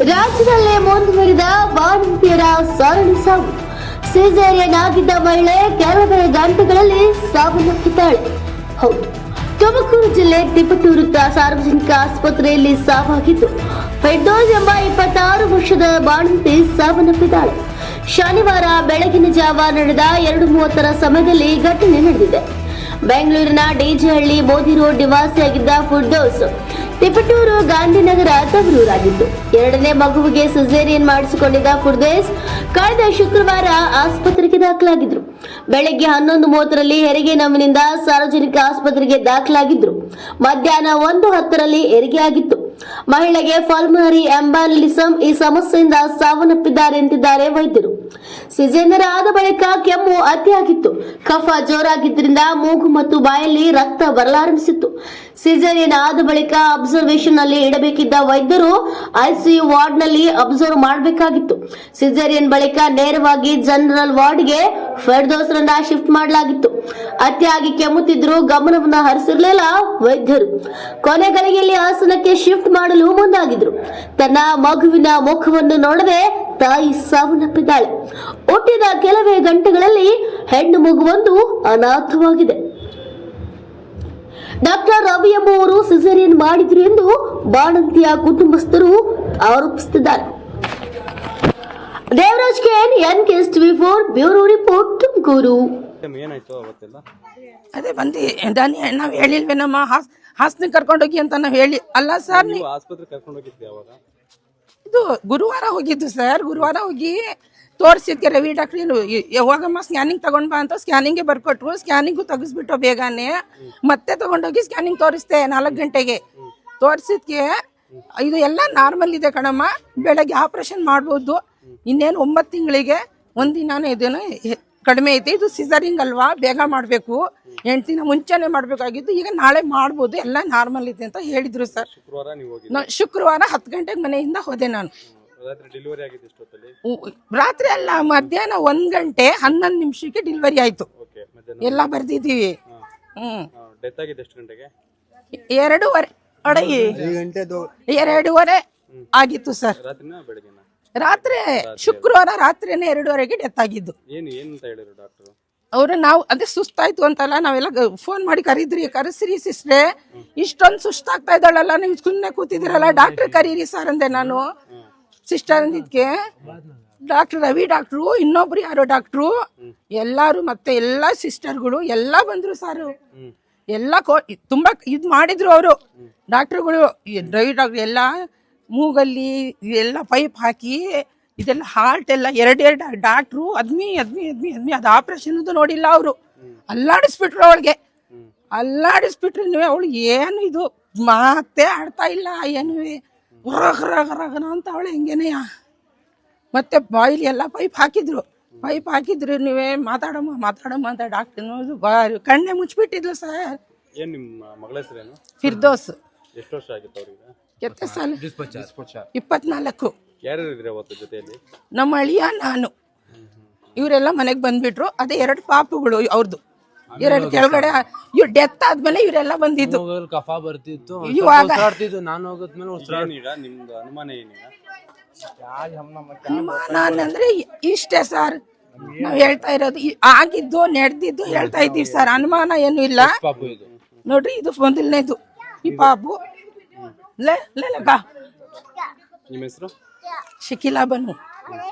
ರಾಜ್ಯದಲ್ಲೇ ಮುಂದುವರಿದ ಬಾಣಂತಿಯರ ಸರಣಿ ಸಾವು. ಸಿಸೇರಿಯನ್ ಆಗಿದ್ದ ಮಹಿಳೆ ಕೆಲವೇ ಗಂಟೆಗಳಲ್ಲಿ ಸಾವನ್ನಪ್ಪಿದ್ದಾಳೆ ಹೌದು, ತುಮಕೂರು ಜಿಲ್ಲೆ ತಿಪಟೂರು ಸಾರ್ವಜನಿಕ ಆಸ್ಪತ್ರೆಯಲ್ಲಿ ಸಾವಾಗಿದ್ದು ಫೆಡ್ಡೋಸ್ ಎಂಬ ಇಪ್ಪತ್ತಾರು ವರ್ಷದ ಬಾಣಂತಿ ಸಾವನ್ನಪ್ಪಿದ್ದಾಳೆ ಶನಿವಾರ ಬೆಳಗಿನ ಜಾವ ನಡೆದ ಎರಡು ಮೂವತ್ತರ ಸಮಯದಲ್ಲಿ ಘಟನೆ ನಡೆದಿದೆ. ಬೆಂಗಳೂರಿನ ಡಿಜೆಹಳ್ಳಿ ಮೋದಿ ರೋಡ್ ನಿವಾಸಿಯಾಗಿದ್ದ ಫುಡ್ಡೋಸ್ ತಿಪಟೂರು ಗಾಂಧಿನಗರ ತವರೂರಾಗಿದ್ದು ಎರಡನೇ ಮಗುವಿಗೆ ಸಿಸೇರಿಯನ್ ಮಾಡಿಸಿಕೊಂಡಿದ್ದ ಫುರ್ದೇಸ್ ಕಳೆದ ಶುಕ್ರವಾರ ಆಸ್ಪತ್ರೆಗೆ ದಾಖಲಾಗಿದ್ರು. ಬೆಳಗ್ಗೆ ಹನ್ನೊಂದು ಮೂವತ್ತರಲ್ಲಿ ಹೆರಿಗೆ ನೋವಿನಿಂದ ಸಾರ್ವಜನಿಕ ಆಸ್ಪತ್ರೆಗೆ ದಾಖಲಾಗಿದ್ರು. ಮಧ್ಯಾಹ್ನ ಒಂದು ಹತ್ತರಲ್ಲಿ ಹೆರಿಗೆ ಆಗಿತ್ತು. ಮಹಿಳೆಗೆ ಫಲ್ಮನರಿ ಎಂಬಾಲಿಸಂ ಈ ಸಮಸ್ಯೆಯಿಂದ ಸಾವನ್ನಪ್ಪಿದ್ದಾರೆ ಎಂದಿದ್ದಾರೆ ವೈದ್ಯರು. ಸಿಜೇನರ ಆದ ಬಳಿಕ ಕೆಮ್ಮು ಅತಿಯಾಗಿತ್ತು. ಕಫ ಜೋರಾಗಿದ್ದರಿಂದ ಮೂಗು ಮತ್ತು ಬಾಯಲ್ಲಿ ರಕ್ತ ಬರಲಾರಂಭಿಸಿತ್ತು. ಸಿಜೇರಿಯನ್ ಆದ ಬಳಿಕ ಅಬ್ಸರ್ವೇಷನ್ನಲ್ಲಿ ಇಡಬೇಕಿದ್ದ ವೈದ್ಯರು ಐಸಿಯು ವಾರ್ಡ್ನಲ್ಲಿ ಅಬ್ಸರ್ವ್ ಮಾಡಬೇಕಾಗಿತ್ತು. ಸಿಜೇರಿಯನ್ ಬಳಿಕ ನೇರವಾಗಿ ಜನರಲ್ ವಾರ್ಡ್ಗೆ ಫೆರ್ದೋಸ್ರನ್ನ ಶಿಫ್ಟ್ ಮಾಡಲಾಗಿತ್ತು. ಅತಿಯಾಗಿ ಕೆಮ್ಮುತ್ತಿದ್ರು ಗಮನವನ್ನ ಹರಿಸಿರ್ಲಿಲ್ಲ ವೈದ್ಯರು. ಕೊನೆ ಗಳಿಗೆಯಲ್ಲಿ ಆಸನಕ್ಕೆ ಶಿಫ್ಟ್ ಮಾಡಲು ಮುಂದಾಗಿದ್ರು. ತನ್ನ ಮಗುವಿನ ಮುಖವನ್ನು ನೋಡದೆ ತಾಯಿ ಸಾವನ್ನಪ್ಪಿದ್ದಾಳೆ. ಹುಟ್ಟಿದ ಕೆಲವೇ ಗಂಟೆಗಳಲ್ಲಿ ಹೆಣ್ಣು ಮಗುವೊಂದು ಅನಾಥವಾಗಿದೆ. ಡಾಕ್ಟರ್ ರವಿ ಎಂಬುವರು ಸಿಸೇರಿಯನ್ ಮಾಡಿದ್ರು ಎಂದು ಬಾಣಂತಿಯ ಕುಟುಂಬಸ್ಥರು ಆರೋಪಿಸುತ್ತಿದ್ದಾರೆ. Devaraj K N S TV four bureau report Tumakuru. Madam ಏನಾಯ್ತು ಅವತ್ತೆಲ್ಲ? ಅದೇ ಬಂದು ದಾನಿ ನಾವು ಹೇಳಿಲ್ವೇನಮ್ಮ ಹಾಸ್ ಹಾಸ್ನಿಗೆ ಕರ್ಕೊಂಡೋಗಿ ಅಂತ ನಾವು ಹೇಳಿ ಅಲ್ಲ ಸರ್ ನೀವು ಆಸ್ಪತ್ರೆ ಕರ್ಕೊಂಡು ಹೋಗಿದ್ದೆ ಅವಾಗ? ಇದು ಗುರುವಾರ ಹೋಗಿದ್ದು ಸರ್ ಗುರುವಾರ ಹೋಗಿ ತೋರಿಸಿದ್ಕೆ ರವಿ ಡಾಕ್ಟ್ರ್ ಏನು ಯಾವಾಗಮ್ಮ ಸ್ಕ್ಯಾನಿಂಗ್ ತಗೊಂಡ್ ಬಾ ಅಂತ ಸ್ಕ್ಯಾನಿಂಗೇ ಬರ್ಕೊಟ್ರು ಸ್ಕ್ಯಾನಿಂಗು ತೆಗಿಸ್ಬಿಟ್ಟು ಬೇಗನೆ ಮತ್ತೆ ತಗೊಂಡೋಗಿ ಸ್ಕ್ಯಾನಿಂಗ್ ತೋರಿಸ್ದೆ ನಾಲ್ಕು ಗಂಟೆಗೆ. ತೋರಿಸಿದ್ಕೆ ಇದು ಎಲ್ಲ ನಾರ್ಮಲ್ ಇದೆ ಕಣಮ್ಮ. ಬೆಳಗ್ಗೆ ಆಪ್ರೇಷನ್ ಮಾಡ್ಬೋದು. ಇನ್ನೇನು ಒಂಬತ್ತು ತಿಂಗಳಿಗೆ ಒಂದಿನಾನು ಇದೇನು ಕಡಿಮೆ ಐತೆ. ಇದು ಸಿಸರಿಂಗ್ ಅಲ್ವಾ? ಬೇಗ ಮಾಡಬೇಕು. ಎಂಟು ದಿನ ಮುಂಚೆನೆ ಮಾಡಬೇಕಾಗಿದ್ದು. ಈಗ ನಾಳೆ ಮಾಡ್ಬೋದು. ಎಲ್ಲ ನಾರ್ಮಲ್ ಇದೆ ಅಂತ ಹೇಳಿದ್ರು ಸರ್. ಶುಕ್ರವಾರ ಹತ್ತು ಗಂಟೆಗೆ ಮನೆಯಿಂದ ಹೋದೆ ನಾನು. ರಾತ್ರಿ ಅಲ್ಲ ಮಧ್ಯಾಹ್ನ ಒಂದು ಗಂಟೆ ಹನ್ನೊಂದು ನಿಮಿಷಕ್ಕೆ ಡೆಲಿವರಿ ಆಯ್ತು. ಎಲ್ಲ ಬರ್ದಿದ್ದೀವಿ. ಹ್ಮ್. ಎರಡೂವರೆ ಅಡಗಿ. ಎರಡೂವರೆ ಆಗಿತ್ತು ಸರ್. ರಾತ್ರಿ ಶುಕ್ರವಾರ ರಾತ್ರಿನೇ ಎರಡೂವರೆಗೆ ಡೆತ್ ಆಗಿದ್ದು. ಅವರು ನಾವು ಅದೇ ಸುಸ್ತಾಯ್ತು ಅಂತಲ್ಲ ನಾವೆಲ್ಲ ಫೋನ್ ಮಾಡಿ ಕರೀದ್ರಿ ಕರೆಸ್ರಿ ಸಿಸ್ಟ್ರೆ ಇಷ್ಟೊಂದು ಸುಸ್ತಾಗ್ತಾ ಇದ್ದಾಳಲ್ಲ ನೀವು ಸುಮ್ಮನೆ ಕೂತಿದ್ದೀರಲ್ಲ ಡಾಕ್ಟರ್ ಕರೀರಿ ಸರ್ ಅಂದೆ ನಾನು. ಸಿಸ್ಟರ್ ಅಂದಿದ್ಕೆ. ಡಾಕ್ಟರ್ ರವಿ ಡಾಕ್ಟ್ರು ಇನ್ನೊಬ್ರು ಯಾರೋ ಡಾಕ್ಟ್ರು ಎಲ್ಲಾರು ಮತ್ತೆ ಎಲ್ಲ ಸಿಸ್ಟರ್ಗಳು ಎಲ್ಲ ಬಂದ್ರು ಸಾರು ಎಲ್ಲ ಕೋ ತುಂಬಾ ಇದು ಮಾಡಿದ್ರು ಅವರು. ಡಾಕ್ಟ್ರುಗಳು ಡ್ರೈವ್ ಡಾಕ್ಟ್ರ್ ಎಲ್ಲ ಮೂಗಲ್ಲಿ ಎಲ್ಲ ಪೈಪ್ ಹಾಕಿ ಇದೆಲ್ಲ ಹಾರ್ಟ್ ಎಲ್ಲ ಎರಡೆರಡು ಡಾಕ್ಟ್ರು ಅದ್ಮಿ ಅದ್ಮಿ ಅದ್ಮಿ ಅದ್ಮಿ ಅದು ಆಪರೇಷನ್ ನೋಡಿಲ್ಲ ಅವರು. ಅಲ್ಲಾಡಿಸ್ಬಿಟ್ರು ಅವಳಿಗೆ. ಅಲ್ಲಾಡಿಸ್ಬಿಟ್ರು ನೀವು ಅವಳು ಏನು ಇದು ಮಾತೇ ಆಡ್ತಾ ಇಲ್ಲ ಏನು ರಗ ರಗ ರಗನ ಅಂತ ಅವಳು ಹೆಂಗೇನೆಯ ಮತ್ತೆ ಬಾಯಿಲಿ ಎಲ್ಲ ಪೈಪ್ ಹಾಕಿದ್ರು. ಪೈಪ್ ಹಾಕಿದ್ರು ನೀವೇ ಮಾತಾಡಮ್ಮ ಮಾತಾಡಮ್ಮ ಅಂತ ಡಾಕ್ಟರ್ ಬಾರಿ ಕಣ್ಣೆ ಮುಚ್ಚಿಬಿಟ್ಟಿದ್ಲು ಸರ್ ಏನು ನಿಮ್ಮ ಮಗಳ ಹೆಸರೇನು ಫಿರ್ದೋಸ್. ಎಷ್ಟು ವರ್ಷ ಆಗಿತ್ತು ಅವ್ರಿಗೆ? ಕೆತ್ತ ಸಾಲ ಇಪ್ಪತ್ನಾಲ್ಕು. ಯಾರ್ಯಾರು ಇದ್ರಿ ಅವತ್ತು ಜೊತೆಯಲ್ಲಿ? ನಮ್ಮ ಅಳಿಯ ನಾನು. ಇವರೆಲ್ಲ ಮನೆಗೆ ಬಂದ್ಬಿಟ್ರು. ಅದೇ ಎರಡು ಪಾಪುಗಳು ಅವ್ರದ್ದು ಎರಡು ಕೆಳಗಡೆ ಇವ್ ಡೆತ್ ಆದ್ಮೇಲೆ ಇವರೆಲ್ಲ ಬಂದಿದ್ದು. ಹೋಗಲ್ ಕಫ ಬರ್ತಿತ್ತು. ಇವಾಗ- ನಾನು ಹೋಗದ್ಮೇಲೆ ಉಸ್ರಾಡ್ ಏನೀಗ ನಿಮ್ದು ಅನುಮಾನ ಏನೀಗ ಅನುಮಾನ ಅಂದ್ರೆ ಇಷ್ಟೇ ಸರ್ ನಾವ್ ಹೇಳ್ತಾ ಇರೋದು ಈ- ಆಗಿದ್ದು ನಡೆದಿದ್ದು ಹೇಳ್ತಾ ಇದ್ದೀವಿ ಸರ್. ಅನುಮಾನ ಏನು ಇಲ್ಲ. ಪಾಪು ಇದು. ನೋಡ್ರಿ ಇದು ಮೊದಲನೇದು ಈ ಪಾಪು ಲೇ ಲೇ ಲೇ ಬಾ. ನಿಮ್ಮ ಹೆಸರು? ಶಕಿಲಾ ಬನ್ನು.